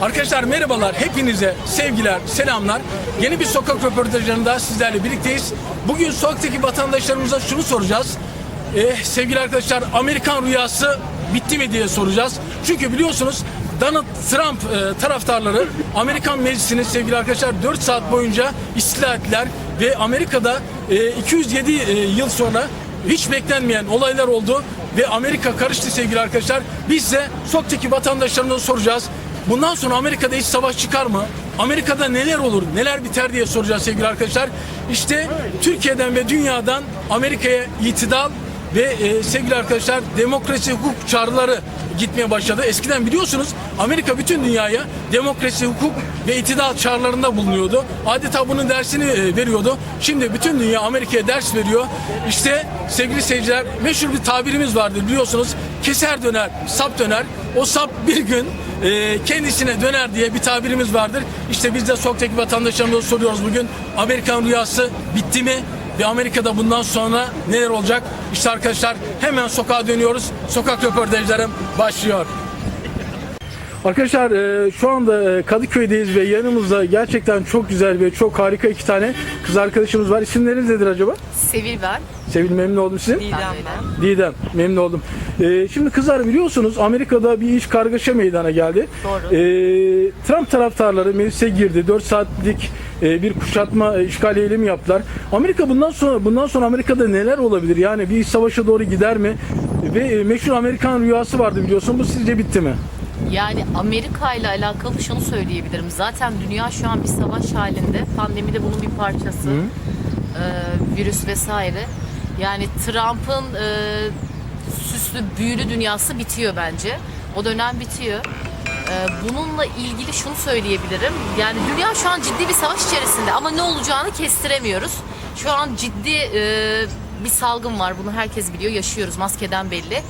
Arkadaşlar merhabalar, hepinize sevgiler, selamlar. Yeni bir sokak röportajlarında sizlerle birlikteyiz. Bugün sokaktaki vatandaşlarımıza şunu soracağız. Eh, sevgili arkadaşlar, Amerikan rüyası bitti mi diye soracağız. Çünkü biliyorsunuz Donald Trump e, taraftarları Amerikan Meclisi'ni sevgili arkadaşlar 4 saat boyunca istila ettiler ve Amerika'da e, 207 e, yıl sonra hiç beklenmeyen olaylar oldu ve Amerika karıştı sevgili arkadaşlar. Biz de sokaktaki vatandaşlarımıza soracağız. Bundan sonra Amerika'da iç savaş çıkar mı? Amerika'da neler olur, neler biter diye soracağız sevgili arkadaşlar. İşte Türkiye'den ve dünyadan Amerika'ya itidal ve e, sevgili arkadaşlar demokrasi hukuk çağrıları gitmeye başladı. Eskiden biliyorsunuz Amerika bütün dünyaya demokrasi, hukuk ve itidal çağrılarında bulunuyordu. Adeta bunun dersini e, veriyordu. Şimdi bütün dünya Amerika'ya ders veriyor. İşte sevgili seyirciler meşhur bir tabirimiz vardır biliyorsunuz. Keser döner, sap döner. O sap bir gün e, kendisine döner diye bir tabirimiz vardır. İşte biz de sokaktaki vatandaşlarımıza soruyoruz bugün. Amerikan rüyası bitti mi? Ve Amerika'da bundan sonra neler olacak? İşte arkadaşlar hemen sokağa dönüyoruz. Sokak röportajlarım başlıyor. Arkadaşlar e, şu anda e, Kadıköy'deyiz ve yanımızda gerçekten çok güzel ve çok harika iki tane kız arkadaşımız var. İsimleriniz nedir acaba? Sevil ben. Sevil memnun oldum sizin. Ben de öyle. Didem memnun oldum. Ee, şimdi kızlar biliyorsunuz Amerika'da bir iç kargaşa meydana geldi. Doğru. Ee, Trump taraftarları meclise girdi. 4 saatlik e, bir kuşatma e, işgal eylemi yaptılar. Amerika bundan sonra bundan sonra Amerika'da neler olabilir? Yani bir iç savaşa doğru gider mi? Ve e, meşhur Amerikan rüyası vardı biliyorsun. Bu sizce bitti mi? Yani Amerika ile alakalı şunu söyleyebilirim. Zaten dünya şu an bir savaş halinde. Pandemi de bunun bir parçası. Ee, virüs vesaire. Yani Trump'ın e, süslü büyülü dünyası bitiyor bence. O dönem bitiyor. Ee, bununla ilgili şunu söyleyebilirim. Yani dünya şu an ciddi bir savaş içerisinde ama ne olacağını kestiremiyoruz. Şu an ciddi e, bir salgın var. Bunu herkes biliyor. Yaşıyoruz. Maskeden belli.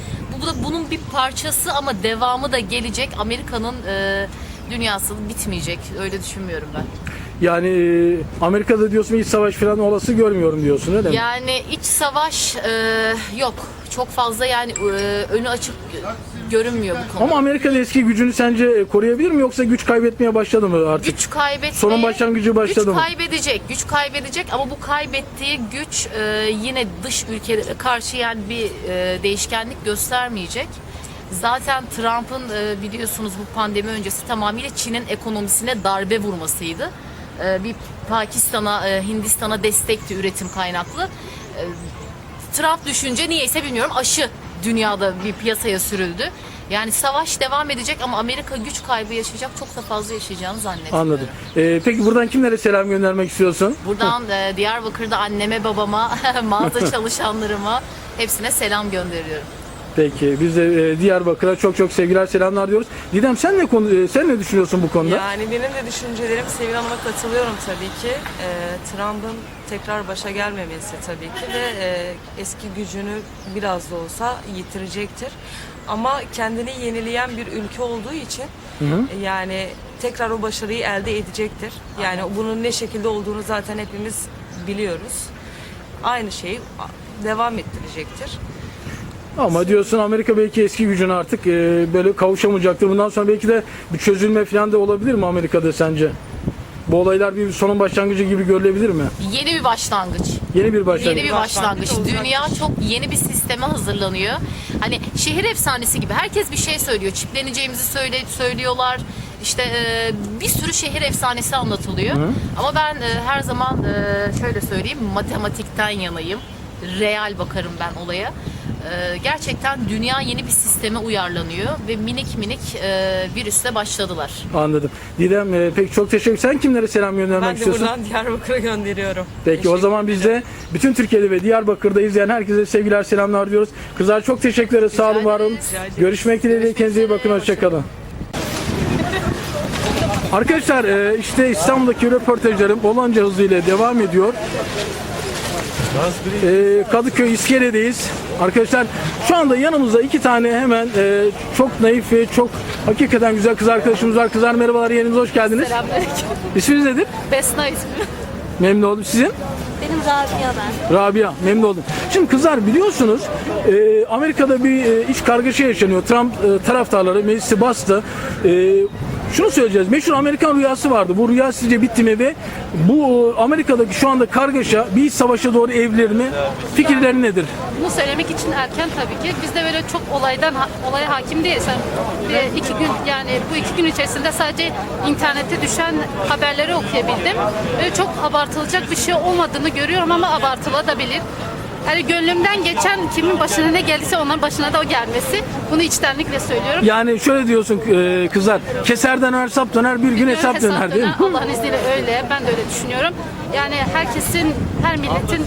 Bu da bunun bir parçası ama devamı da gelecek. Amerika'nın e, dünyası bitmeyecek. Öyle düşünmüyorum ben. Yani e, Amerika'da diyorsun iç savaş falan olası görmüyorum diyorsun öyle mi? Yani iç savaş e, yok. Çok fazla yani e, önü açık görünmüyor bu konu. Ama Amerika'da eski gücünü sence koruyabilir mi yoksa güç kaybetmeye başladı mı artık? güç kaybetmeye Sorun başlangıcı başladı güç mı? kaybedecek güç kaybedecek ama bu kaybettiği güç e, yine dış ülkelere karşı yani bir e, değişkenlik göstermeyecek. Zaten Trump'ın e, biliyorsunuz bu pandemi öncesi tamamıyla Çin'in ekonomisine darbe vurmasıydı. E, bir Pakistan'a, e, Hindistan'a destekti üretim kaynaklı. E, Trump düşünce niyeyse bilmiyorum aşı dünyada bir piyasaya sürüldü. Yani savaş devam edecek ama Amerika güç kaybı yaşayacak. Çok da fazla yaşayacağını zannetmiyorum. Anladım. Ee, peki buradan kimlere selam göndermek istiyorsun? Buradan e, Diyarbakır'da anneme, babama, mağaza çalışanlarıma hepsine selam gönderiyorum. Peki biz de e, Diyarbakır'a çok çok sevgiler selamlar diyoruz. Didem sen ne konu e, sen ne düşünüyorsun bu konuda? Yani benim de düşüncelerim Sevil Hanım'a katılıyorum tabii ki. Ee, Trump'ın tekrar başa gelmemesi tabii ki ve e, eski gücünü biraz da olsa yitirecektir. Ama kendini yenileyen bir ülke olduğu için e, yani tekrar o başarıyı elde edecektir. Yani bunun ne şekilde olduğunu zaten hepimiz biliyoruz. Aynı şeyi devam ettirecektir. Ama diyorsun Amerika belki eski gücüne artık e, böyle kavuşamayacaktır. Bundan sonra belki de bir çözülme falan da olabilir mi Amerika'da sence? Bu olaylar bir sonun başlangıcı gibi görülebilir mi? Yeni bir başlangıç. Yeni bir başlangıç. Yeni bir başlangıç. Dünya çok yeni bir sisteme hazırlanıyor. Hani şehir efsanesi gibi herkes bir şey söylüyor. Çipleneceğimizi söyle, söylüyorlar. İşte e, bir sürü şehir efsanesi anlatılıyor. Ama ben e, her zaman e, şöyle söyleyeyim matematikten yanayım. Real bakarım ben olaya. E, gerçekten dünya yeni bir sisteme uyarlanıyor ve minik minik e, virüsle başladılar. Anladım. Didem e, peki çok teşekkür Sen kimlere selam göndermek Ben de istiyorsun? buradan Diyarbakır'a gönderiyorum. Peki o Teşekkür zaman biz de bütün Türkiye'de ve Diyarbakır'da izleyen herkese sevgiler selamlar diyoruz. Kızlar çok teşekkür ederiz. Sağ olun var olun. Görüşmek dileğiyle. Kendinize iyi bakın. Hoşçakalın. Arkadaşlar e, işte İstanbul'daki röportajlarım olanca hızıyla devam ediyor. E, Kadıköy İskele'deyiz. Arkadaşlar şu anda yanımızda iki tane hemen e, çok naif ve çok hakikaten güzel kız arkadaşımız var. Kızlar merhabalar yerinize hoş geldiniz. Selamünaleyküm. İsminiz nedir? Besna ismi. Memnun oldum. Sizin? Benim Rabia ben. Rabia memnun oldum. Şimdi kızlar biliyorsunuz e, Amerika'da bir e, iç kargaşa yaşanıyor. Trump e, taraftarları meclisi bastı. E, şunu söyleyeceğiz. Meşhur Amerikan rüyası vardı. Bu rüya sizce bitti mi ve bu e, Amerika'daki şu anda kargaşa bir iç savaşa doğru evrilir mi? Fikirleri nedir? Bunu söylemek için erken tabii ki. Biz de böyle çok olaydan olaya hakim değiliz. Yani bir iki gün yani bu iki gün içerisinde sadece internette düşen haberleri okuyabildim. Böyle çok abartılacak bir şey olmadığını görüyorum ama abartılabilir. Yani gönlümden geçen kimin başına ne geldiyse onların başına da o gelmesi. Bunu içtenlikle söylüyorum. Yani şöyle diyorsun e, kızlar. Keserden her sap döner bir gün hesap döner değil mi? Allah'ın izniyle öyle. Ben de öyle düşünüyorum. Yani herkesin, her milletin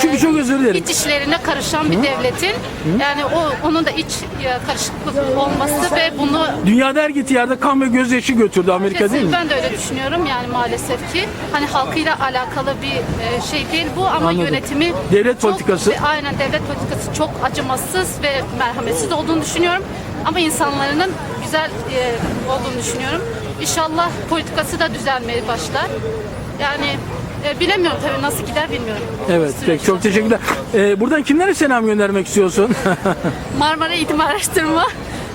Çünkü e, çok özür dilerim. iç işlerine karışan bir devletin yani o onun da iç e, karışıklık olması ve bunu Dünyada her gittiği yerde kan ve gözyaşı götürdü Amerika değil Kesin mi? ben de öyle düşünüyorum yani maalesef ki hani halkıyla alakalı bir e, şey değil bu ama Anladım. yönetimi Devlet çok- politikası. ve aynen devlet politikası çok acımasız ve merhametsiz olduğunu düşünüyorum ama insanların güzel e, olduğunu düşünüyorum. İnşallah politikası da düzelmeye başlar. Yani e, bilemiyorum tabii nasıl gider bilmiyorum. Evet, Süreç. peki çok teşekkürler. E, buradan kimlere selam göndermek istiyorsun? Marmara Eğitim Araştırma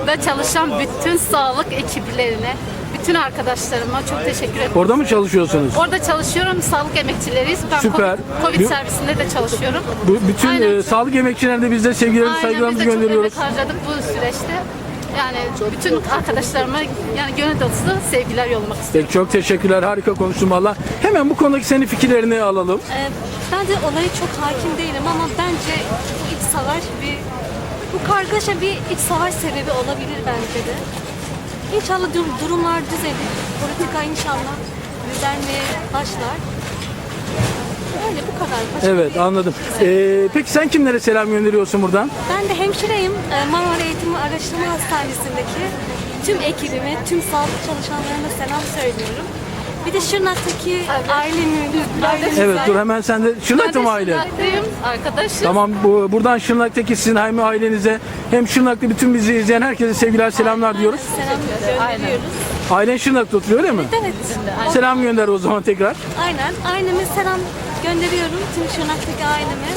da çalışan bütün sağlık ekiplerine, bütün arkadaşlarıma çok teşekkür ederim. Orada mı çalışıyorsunuz? Orada çalışıyorum. Sağlık emekçileriyiz. Ben Süper. Covid, Covid servisinde de çalışıyorum. Bu, bütün Aynen. e, sağlık emekçilerine de biz de sevgilerimizi, Aynen saygılarımızı biz de çok gönderiyoruz. emek harcadık bu süreçte. Yani bütün arkadaşlarıma yani gönül dolusu sevgiler yollamak istiyorum. Peki çok teşekkürler. Harika konuştun valla. Hemen bu konudaki senin fikirlerini alalım. Ee, ben de olaya çok hakim değilim ama bence bu iç savaş bir bu kargaşa bir iç savaş sebebi olabilir bence de. İnşallah dur- durumlar düzelir. Politika inşallah düzelmeye başlar. Öyle bu kadar. Başka Evet bir- anladım. E, peki sen kimlere selam gönderiyorsun buradan? Ben de hemşireyim. Ee, Marmara Eğitim Araştırma Hastanesi'ndeki tüm ekibime, tüm sağlık çalışanlarına selam söylüyorum. Bir de Şırnak'taki ailemin, Evet dur hemen sen de Şırnak'ta mı aile? Şırnaklıyım, arkadaşım. Tamam bu, buradan Şırnak'taki sizin hem ailenize hem Şırnak'ta bütün bizi izleyen herkese sevgiler selamlar diyoruz. selam gönderiyoruz. Ailen Şırnak'ta oturuyor değil mi? Evet. Selam gönder o zaman tekrar. Aynen. Aileme selam gönderiyorum. Tüm Şırnak'taki aileme.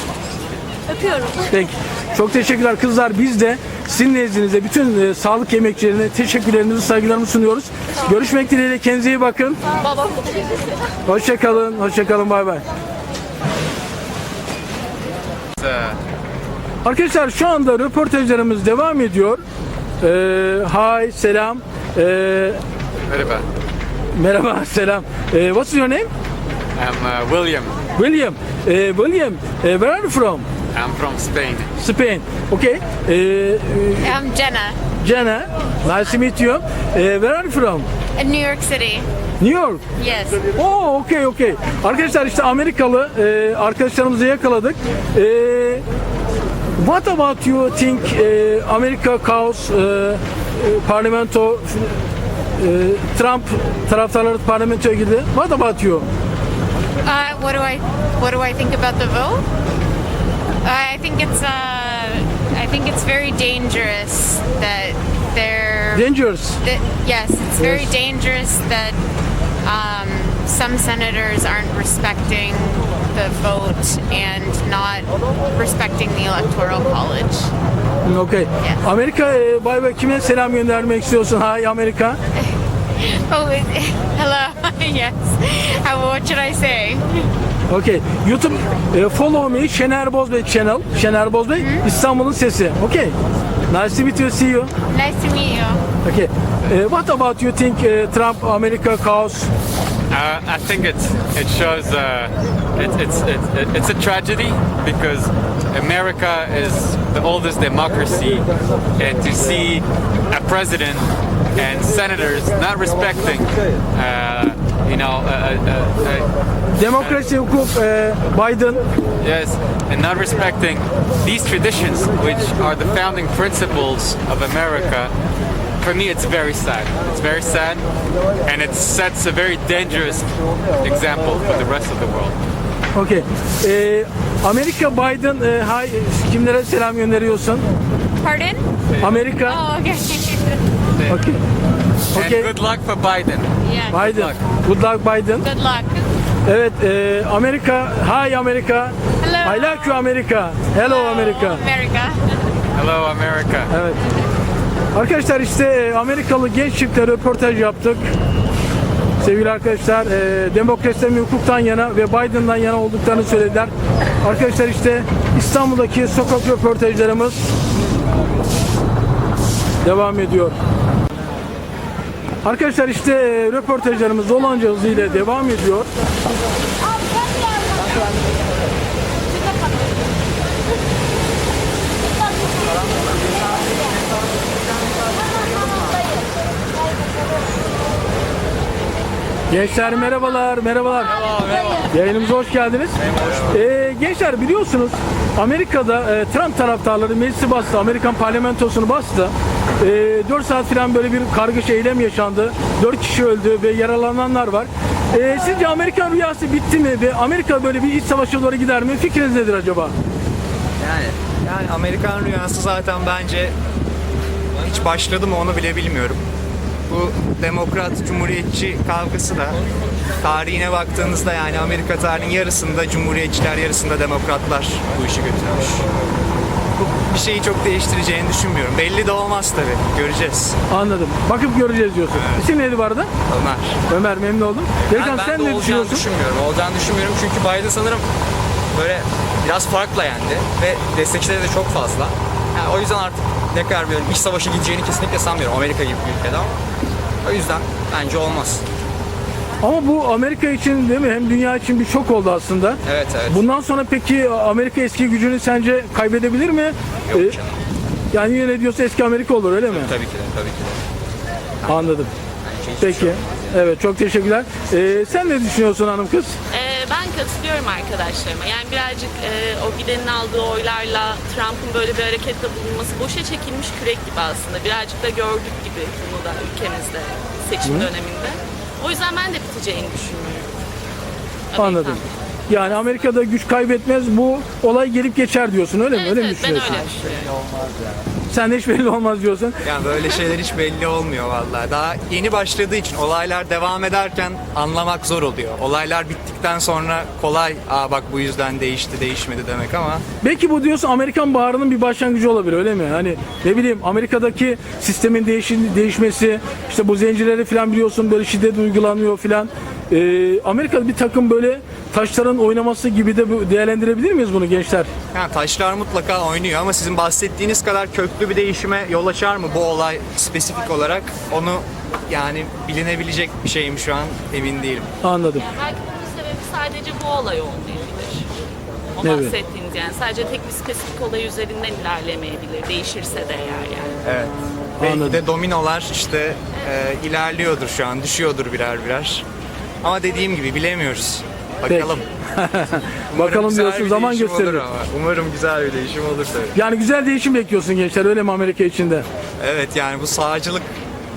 Öpüyorum. Peki. Çok teşekkürler kızlar. Biz de sizin nezdinizde bütün e, sağlık emekçilerine teşekkürlerimizi, saygılarımızı sunuyoruz. Görüşmek dileğiyle. Kendinize iyi bakın. Babam Hoşçakalın. Hoşçakalın. Bay bay. Arkadaşlar şu anda röportajlarımız devam ediyor. Ee, hi, selam. Ee, Merhaba. merhaba, selam. Ee, what's your name? I'm uh, William. William. Ee, William, eh, where are you from? I'm from Spain. Spain. Okay. Ee, I'm Jenna Jenna, nice to meet you. Ee, where are you from? in New York City. New York. Yes. Oh, okay, okay. Arkadaşlar işte Amerikalı e, arkadaşlarımızı yakaladık. E, what about you think e, America cause e, e, parlamento e, Trump taraftarları parlamentoya girdi. What about you? Uh, what do I What do I think about the vote? I think it's uh, I think it's very dangerous that they're. Dangerous. that, yes, it's very Yes. dangerous that um, some senators aren't respecting the vote and not respecting the electoral college. Okay. Yes. Amerika bay bay kime selam göndermek istiyorsun? Hi Amerika. Oh, hello. yes. How, what should I say? Okay. YouTube e, follow me Şener Bozbey channel. Şener Bozbey İstanbul'un sesi. Okay. Nice to meet you. See you. Nice to meet you. Okay. Uh, what about you think uh, Trump America cause? Uh, I think it's it shows uh, it's it's it's it's a tragedy because America is the oldest democracy, and to see a president and senators not respecting, uh, you know, uh, hukuk, uh, Biden. Yes, and not respecting these traditions, which are the founding principles of America. For me, it's very sad. It's very sad, and it sets a very dangerous example for the rest of the world. Okay. Uh, Amerika, Biden, uh, hi, kimlere selam gönderiyorsun? Pardon? Amerika. Oh, okay. Okay. Okay. And good luck for Biden. yeah. Biden. Good luck Biden. Good luck. Evet, e, Amerika. Hi Amerika. Hello. I like you Amerika. Hello Amerika. America. Hello, America. Evet. Arkadaşlar işte e, Amerikalı genç çiftle röportaj yaptık. Sevgili arkadaşlar, e, demokrasiden ve hukuktan yana ve Biden'dan yana olduklarını söylediler. Arkadaşlar işte İstanbul'daki sokak röportajlarımız devam ediyor. Arkadaşlar işte e, röportajlarımız dolanca hızıyla devam ediyor. Gençler merhabalar, merhabalar. Yayınımıza hoş geldiniz. Ee, gençler biliyorsunuz Amerika'da e, Trump taraftarları meclisi bastı, Amerikan parlamentosunu bastı. E, 4 saat falan böyle bir kargaşa eylem yaşandı. 4 kişi öldü ve yaralananlar var. E, sizce Amerikan rüyası bitti mi ve Amerika böyle bir iç savaşa doğru gider mi? Fikriniz nedir acaba? Yani yani Amerikan rüyası zaten bence hiç başladı mı onu bile bilmiyorum. Bu demokrat cumhuriyetçi kavgası da tarihine baktığınızda yani Amerika tarihinin yarısında cumhuriyetçiler yarısında demokratlar bu işi götürmüş. Bu bir şeyi çok değiştireceğini düşünmüyorum. Belli de olmaz tabii. Göreceğiz. Anladım. Bakıp göreceğiz diyorsun. İsim neydi bu arada? Ömer. Ömer memnun oldum. Delikanlı ben sen de ne olacağını düşünüyorsun? düşünmüyorum. Olacağını düşünmüyorum çünkü Biden sanırım böyle biraz farkla yendi ve destekçileri de çok fazla. Yani o yüzden artık ne kadar böyle iş savaşı gideceğini kesinlikle sanmıyorum Amerika gibi bir ülkede ama o yüzden bence olmaz. Ama bu Amerika için değil mi? Hem dünya için bir şok oldu aslında. Evet evet. Bundan sonra peki Amerika eski gücünü sence kaybedebilir mi? Yok Ee, canım. yani yine diyorsa eski Amerika olur öyle mi? Tabii ki de tabii ki de. Anladım. Peki. şey olmaz yani. Evet çok teşekkürler. Ee, sen ne düşünüyorsun hanım kız? Katılıyorum arkadaşlarıma. Yani birazcık e, o gidenin aldığı oylarla Trump'ın böyle bir harekette bulunması boşa çekilmiş kürek gibi aslında. Birazcık da gördük gibi bunu da ülkemizde seçim döneminde. O yüzden ben de biteceğini düşünmüyorum. Anladım. Yani Amerika'da güç kaybetmez bu olay gelip geçer diyorsun öyle mi? Evet, öyle mi evet ben öyle düşünüyorsun? düşünüyorum. Sen de hiç belli olmaz diyorsun. Yani böyle şeyler hiç belli olmuyor vallahi. Daha yeni başladığı için olaylar devam ederken anlamak zor oluyor. Olaylar bittikten sonra kolay, aa bak bu yüzden değişti, değişmedi demek ama Belki bu diyorsun Amerikan baharının bir başlangıcı olabilir öyle mi? Hani ne bileyim Amerika'daki sistemin değişin, değişmesi işte bu zincirleri falan biliyorsun böyle şiddet uygulanıyor falan. Ee, Amerika'da bir takım böyle taşların oynaması gibi de değerlendirebilir miyiz bunu gençler? yani taşlar mutlaka oynuyor ama sizin bahsettiğiniz kadar köklü bir değişime yol açar mı bu olay spesifik olarak? Onu yani bilinebilecek bir şey mi şu an emin değilim. Anladım. Yani belki bunun sebebi sadece bu olay olmayabilir. O Evet. bahsettiğiniz yani sadece tek bir spesifik olay üzerinden ilerlemeyebilir. Değişirse de eğer yani. Evet. Belki Anladım. de dominolar işte e, ilerliyordur şu an, düşüyordur birer birer. Ama dediğim gibi bilemiyoruz. Bakalım. Bakalım güzel diyorsun bir zaman değişim gösterir. olur ama. Umarım güzel bir değişim olur tabii. Yani güzel değişim bekliyorsun gençler öyle mi Amerika içinde? Evet yani bu sağcılık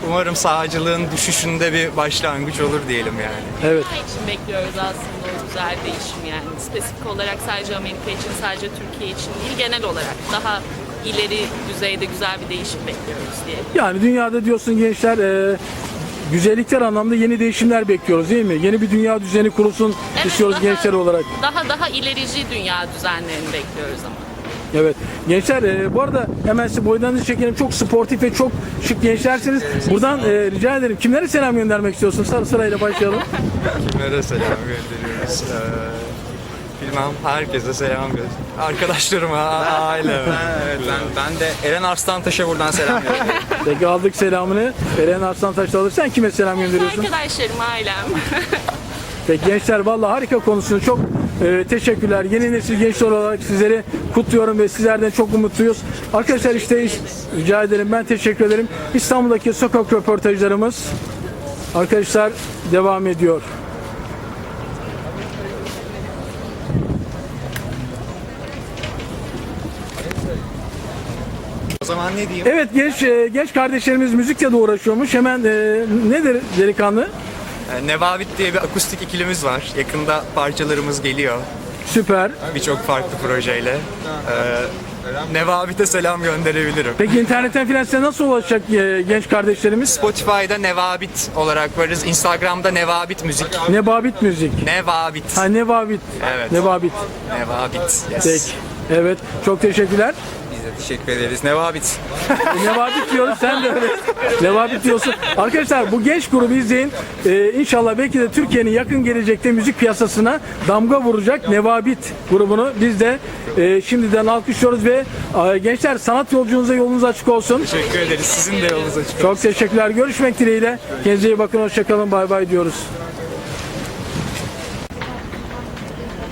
umarım sağcılığın düşüşünde bir başlangıç olur diyelim yani. Evet. Dünya için bekliyoruz aslında o güzel değişim yani. Spesifik olarak sadece Amerika için, sadece Türkiye için değil, genel olarak daha ileri düzeyde güzel bir değişim bekliyoruz diye. Yani dünyada diyorsun gençler e, güzellikler anlamda yeni değişimler bekliyoruz değil mi? Yeni bir dünya düzeni kurulsun istiyoruz daha- gençler olarak. Daha daha ilerici dünya düzenlerini bekliyoruz ama. Evet. Gençler e, bu arada hemen size boydanızı çekelim. Çok sportif ve çok şık gençlersiniz. Buradan e, rica ederim. Kimlere selam göndermek istiyorsun? Sarı sırayla başlayalım. Kimlere selam gönderiyoruz? Ee, bilmem herkese selam gönderiyoruz. Arkadaşlarıma, aileme. Evet, ben, ben de Eren Arslantaş'a buradan selam veriyorum. Peki aldık selamını. Eren Arslan Taş'ta alır. Sen kime selam gönderiyorsun? Arkadaşlarım, ailem. Peki gençler vallahi harika konusunu çok e, teşekkürler. Yeni nesil gençler olarak sizleri kutluyorum ve sizlerden çok umutluyuz. Arkadaşlar işte rica ederim ben teşekkür ederim. İstanbul'daki sokak röportajlarımız arkadaşlar devam ediyor. Zaman ne diyeyim? Evet genç e, genç kardeşlerimiz müzikle de uğraşıyormuş. Hemen e, nedir delikanlı? Ee, Nevavit diye bir akustik ikilimiz var. Yakında parçalarımız geliyor. Süper. Birçok farklı projeyle. Ee, Nevavit'e selam gönderebilirim. Peki internetten filan size nasıl ulaşacak e, genç kardeşlerimiz? Spotify'da Nevabit olarak varız. Instagram'da Nevabit Müzik. Nebabit müzik. Nevabit. Ha Nebabit. Evet. Nebabit. Nevabit. Yes. Peki. Evet. Çok teşekkürler. Teşekkür ederiz. Nevabit. Nevabit diyoruz sen de öyle. Nevabit diyorsun. Arkadaşlar bu genç grubu izleyin. Ee, inşallah belki de Türkiye'nin yakın gelecekte müzik piyasasına damga vuracak Nevabit grubunu biz de e, şimdiden alkışlıyoruz ve e, gençler sanat yolculuğunuza yolunuz açık olsun. Teşekkür ederiz. Sizin de yolunuz açık. Çok teşekkürler. Görüşmek dileğiyle. Kendinize iyi bakın. Hoşçakalın. Bay bay diyoruz.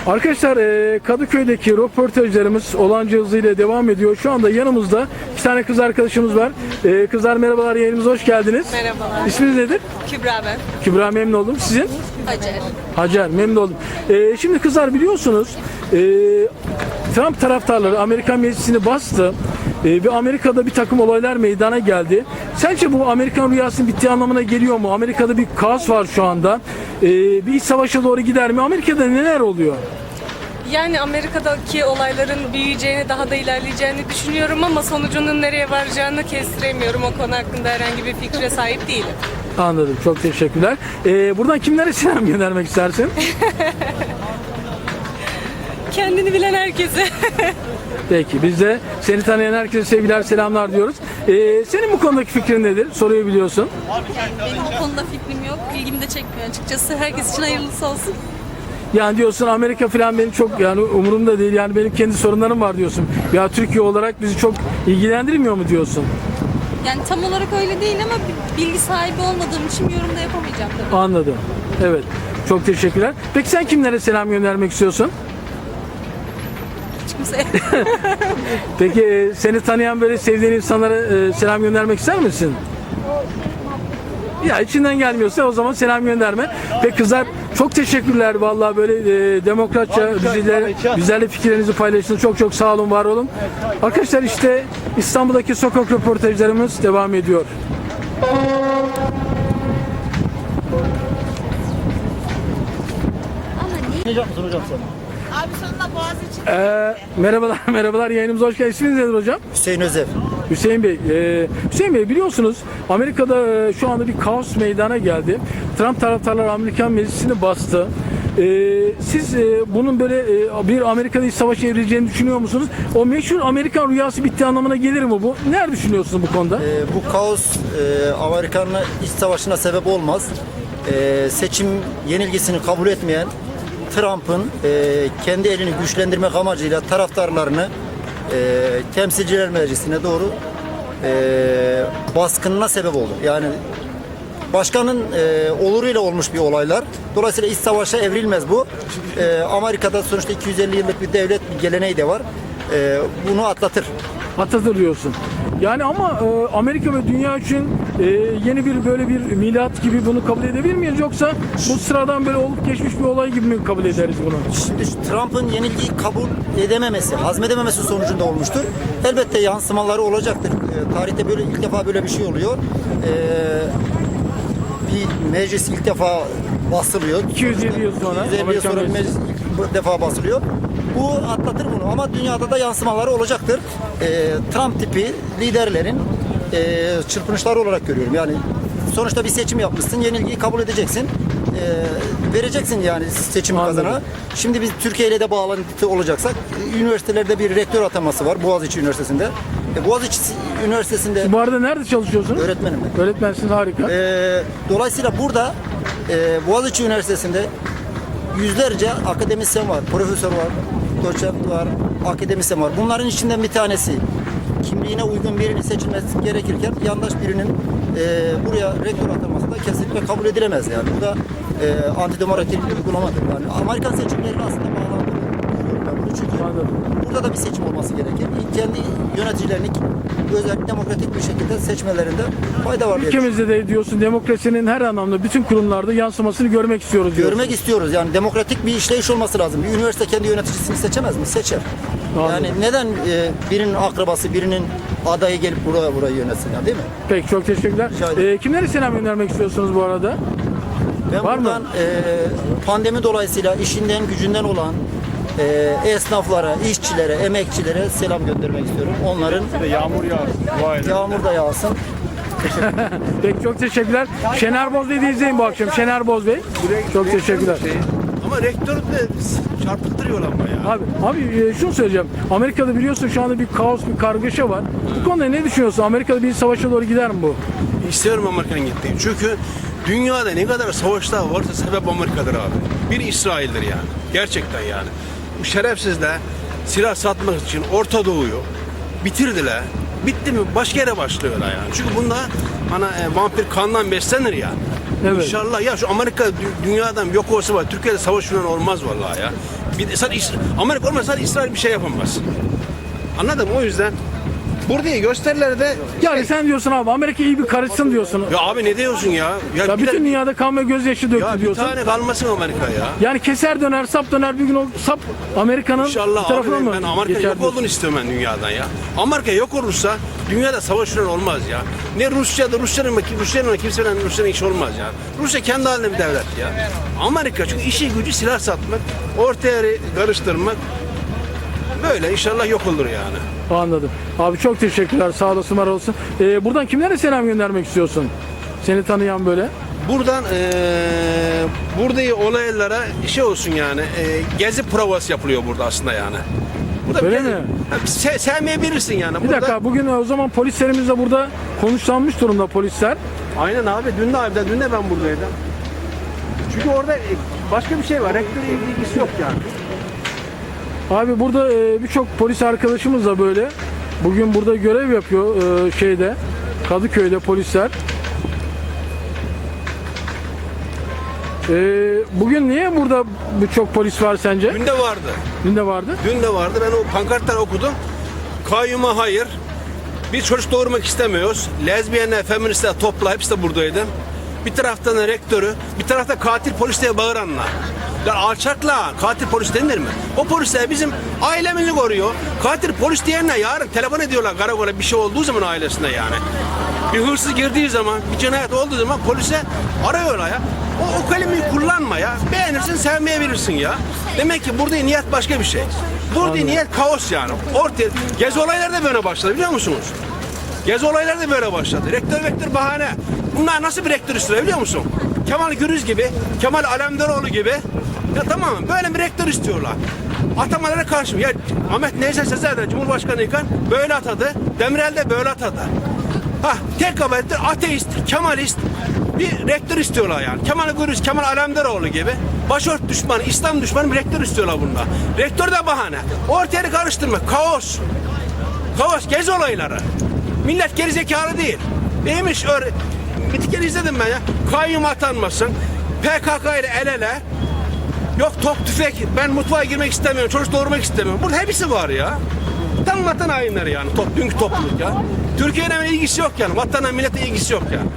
Arkadaşlar e, Kadıköy'deki röportajlarımız olanca hızıyla devam ediyor. Şu anda yanımızda iki tane kız arkadaşımız var. E, kızlar merhabalar yayınımıza hoş geldiniz. Merhabalar. İsminiz nedir? Kübra ben. Kübra memnun oldum. Sizin? Hacer. Hacer memnun oldum. E, şimdi kızlar biliyorsunuz Trump taraftarları Amerikan meclisini bastı. E, ve Amerika'da bir takım olaylar meydana geldi. Sence bu Amerikan rüyasının bittiği anlamına geliyor mu? Amerika'da bir kaos var şu anda. E, bir iç savaşa doğru gider mi? Amerika'da neler oluyor? Yani Amerika'daki olayların büyüyeceğini, daha da ilerleyeceğini düşünüyorum ama sonucunun nereye varacağını kestiremiyorum. O konu hakkında herhangi bir fikre sahip değilim. Anladım. Çok teşekkürler. E, buradan kimlere selam göndermek istersin? Kendini bilen herkese. Peki biz de seni tanıyan herkese sevgiler selamlar diyoruz. E, senin bu konudaki fikrin nedir? Soruyu biliyorsun. Benim bu konuda fikrim yok. İlgimi de çekmiyor açıkçası. Herkes için hayırlısı olsun. Yani diyorsun Amerika falan benim çok yani umurumda değil yani benim kendi sorunlarım var diyorsun. Ya Türkiye olarak bizi çok ilgilendirmiyor mu diyorsun? Yani tam olarak öyle değil ama bilgi sahibi olmadığım için yorum da yapamayacağım tabii. Anladım. Evet. Çok teşekkürler. Peki sen kimlere selam göndermek istiyorsun? Kimseye. Peki e, seni tanıyan böyle sevdiğin insanlara e, selam göndermek ister misin? Ya içinden gelmiyorsa o zaman selam gönderme. Peki kızlar çok teşekkürler vallahi böyle e, demokratça bizlerle, bizlerle fikirlerinizi paylaştınız. Çok çok sağ olun, var olun. Arkadaşlar işte İstanbul'daki sokak röportajlarımız devam ediyor. Ee, merhabalar, merhabalar. Yayınımıza hoş geldiniz. İsminiz nedir hocam? Hüseyin Özev. Hüseyin Bey, e, Hüseyin Bey biliyorsunuz Amerika'da e, şu anda bir kaos meydana geldi. Trump taraftarları Amerikan meclisini bastı. E, siz e, bunun böyle e, bir Amerika'da iç savaşa evrileceğini düşünüyor musunuz? O meşhur Amerikan rüyası bitti anlamına gelir mi bu? Neler düşünüyorsunuz bu konuda? Ee, bu kaos e, Amerika'nın iç savaşına sebep olmaz. Ee, seçim yenilgisini kabul etmeyen Trump'ın e, kendi elini güçlendirmek amacıyla taraftarlarını e, temsilciler meclisine doğru e, baskınına sebep oldu. Yani başkanın e, oluruyla olmuş bir olaylar. Dolayısıyla iç savaşa evrilmez bu. E, Amerika'da sonuçta 250 yıllık bir devlet bir geleneği de var. E, bunu atlatır. Atlatır diyorsun. Yani ama e, Amerika ve dünya için e, yeni bir böyle bir milat gibi bunu kabul edebilir miyiz? Yoksa bu sıradan böyle olup geçmiş bir olay gibi mi kabul ederiz bunu? Şimdi Trump'ın yenilgiyi kabul edememesi, hazmedememesi sonucunda olmuştur. Elbette yansımaları olacaktır. Ee, tarihte böyle ilk defa böyle bir şey oluyor. Ee, bir meclis ilk defa basılıyor. 207 yıl sonra 250 yıl sonra meclis ilk defa basılıyor. Bu atlatır bunu ama dünyada da yansımaları olacaktır. Ee, Trump tipi liderlerin e, çırpınışları olarak görüyorum. Yani sonuçta bir seçim yapmışsın, yenilgiyi kabul edeceksin. Ee, vereceksin yani seçimi Anladım. kazana. Şimdi biz Türkiye ile de bağlantı olacaksak e, üniversitelerde bir rektör ataması var Boğaziçi Üniversitesi'nde. E, Boğaziçi Üniversitesi'nde Bu arada nerede çalışıyorsunuz? öğretmenim. Öğretmensiniz harika. Ee, dolayısıyla burada e, Boğaziçi Üniversitesi'nde yüzlerce akademisyen var, profesör var, doçent var, akademisyen var. Bunların içinden bir tanesi kimliğine uygun birini seçilmesi gerekirken yandaş birinin e, buraya rektör ataması da kesinlikle kabul edilemez yani. Bu da e, antidemokratik bir uygulamadır. Yani Amerikan seçimleriyle aslında Çünkü Anladım. burada da bir seçim olması gerekir. Kendi yöneticilerini özel demokratik bir şekilde seçmelerinde fayda var Ülkemizde de diyorsun demokrasinin her anlamda bütün kurumlarda yansımasını görmek istiyoruz diyorsun. Görmek istiyoruz yani demokratik bir işleyiş olması lazım. Bir üniversite kendi yöneticisini seçemez mi? Seçer. Yani neden e, birinin akrabası, birinin adayı gelip buraya burayı yönetsin ya değil mi? Peki çok teşekkürler. Ee, kimlere selam göndermek istiyorsunuz bu arada? Ben Var mı? buradan e, pandemi dolayısıyla işinden gücünden olan e, esnaflara, işçilere, emekçilere selam göndermek istiyorum. Onların Yağmur yağar. yağmur da yağsın. Peki çok teşekkürler. Şener Boz Bey'i de izleyin bu akşam. Şener Boz Bey. Çok teşekkürler. Ama rektör de çarpıttırıyor ama ya. Abi, abi e, şunu söyleyeceğim. Amerika'da biliyorsun şu anda bir kaos, bir kargaşa var. Bu konuda ne düşünüyorsun? Amerika'da bir savaşa doğru gider mi bu? İstiyorum Amerika'nın gittiğini. Çünkü dünyada ne kadar savaşlar varsa sebep Amerika'dır abi. Bir İsrail'dir yani. Gerçekten yani. Bu şerefsizler silah satmak için Orta Doğu'yu bitirdiler. Bitti mi başka yere başlıyorlar yani. Çünkü bunda hani e, vampir kandan beslenir ya. Evet. İnşallah ya şu Amerika dü- dünyadan yok olsa var. Türkiye'de savaş falan olmaz vallahi ya. Bir de, İs- Amerika olmasa İsrail bir şey yapamaz. Anladın mı? O yüzden burada gösterilerde Yani sen diyorsun abi Amerika iyi bir karışsın diyorsun. ya abi ne diyorsun ya? Ya bir- bütün dünyada kan ve gözyaşı döktü ya bir diyorsun. tane kalmasın Amerika ya. Yani keser döner, sap döner bir gün o sap Amerika'nın İnşallah abi tarafına ben, mı ben Amerika geçer yok diyorsun? olduğunu istiyorum ben dünyadan ya. Amerika yok olursa dünyada savaş falan olmaz ya. Ne Rusya'da Rusya'nın Rusya'nın kimsenin Rusya'nın işi olmaz ya. Rusya kendi halinde bir devlet ya. Amerika çünkü işi gücü silah satmak, ortaya karıştırmak böyle inşallah yok olur yani. Anladım. Abi çok teşekkürler. Sağ olasın, var olsun. Ee, buradan kimlere selam göndermek istiyorsun? Seni tanıyan böyle. Buradan eee buradaki olaylara şey olsun yani eee, gezi provası yapılıyor burada aslında yani. Burada Öyle gezi- mi? Ha, Se, sevmeyebilirsin yani. Bir Burada- dakika bugün o zaman polislerimiz de burada konuşlanmış durumda polisler. Aynen abi dün de abi dün de ben buradaydım. Çünkü orada e, başka bir şey var. Rektörle ilgisi yok yani. Abi burada e, birçok polis arkadaşımız da böyle. Bugün burada görev yapıyor e, şeyde. Kadıköy'de polisler. E, bugün niye burada birçok polis var sence? Dün de vardı. Dün de vardı. Dün de vardı. Ben o pankartları okudum. Kayyuma hayır. Biz çocuk doğurmak istemiyoruz. Lezbiyenler, feministler topla. Hepsi de buradaydı. Bir taraftan rektörü, bir tarafta katil polis diye bağıranlar. Ya alçakla katil polis denir mi? O polisler bizim ailemizi koruyor. Katil polis diyenler yarın telefon ediyorlar karakola bir şey olduğu zaman ailesine yani. Bir hırsız girdiği zaman, bir cinayet olduğu zaman polise arıyorlar ya. O, o kelimeyi kullanma ya. Beğenirsin, sevmeyebilirsin ya. Demek ki burada niyet başka bir şey. Burada niyet kaos yani. Ortaya, gezi olayları da böyle başladı biliyor musunuz? Gezi olayları da böyle başladı. Rektör vektör bahane. Bunlar nasıl bir rektör istiyor biliyor musun? Kemal Gürüz gibi, Kemal Alemdaroğlu gibi. Ya tamam? Böyle bir rektör istiyorlar. Atamalara karşı. Ya Ahmet Neyse Sezer de Cumhurbaşkanı iken böyle atadı. Demirel de böyle atadı. Ha tek kabahattir ateist, Kemalist bir rektör istiyorlar yani. Kemal Gürüz, Kemal Alemdaroğlu gibi. Başört düşmanı, İslam düşmanı bir rektör istiyorlar bunlar. Rektör de bahane. Ortaya karıştırma, kaos. Kaos, gezi olayları. Millet gerizekalı değil. Neymiş öyle? Bir izledim ben ya. Kayyum atanmasın. PKK ile el ele. Yok top tüfek. Ben mutfağa girmek istemiyorum. Çocuk doğurmak istemiyorum. Burada hepsi var ya. Tam vatan hainleri yani. Top, dünkü topluluk ya. Türkiye'yle ilgisi yok yani. Vatana millete ilgisi yok yani.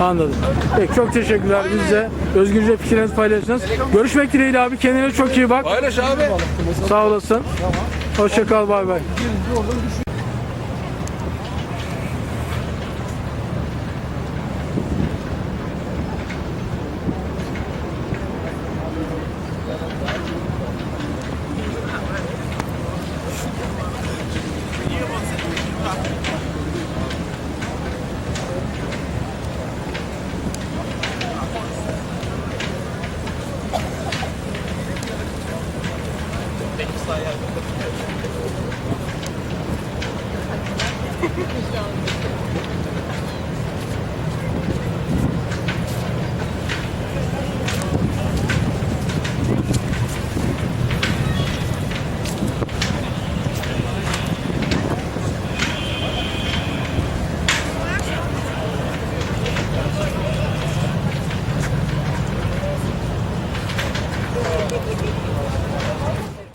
Anladım. Peki çok teşekkürler. Biz de özgürce fikirlerinizi paylaştınız. Görüşmek dileğiyle abi. Kendine çok iyi bak. Paylaş abi. Sağ olasın. Hoşça kal. Bay bay.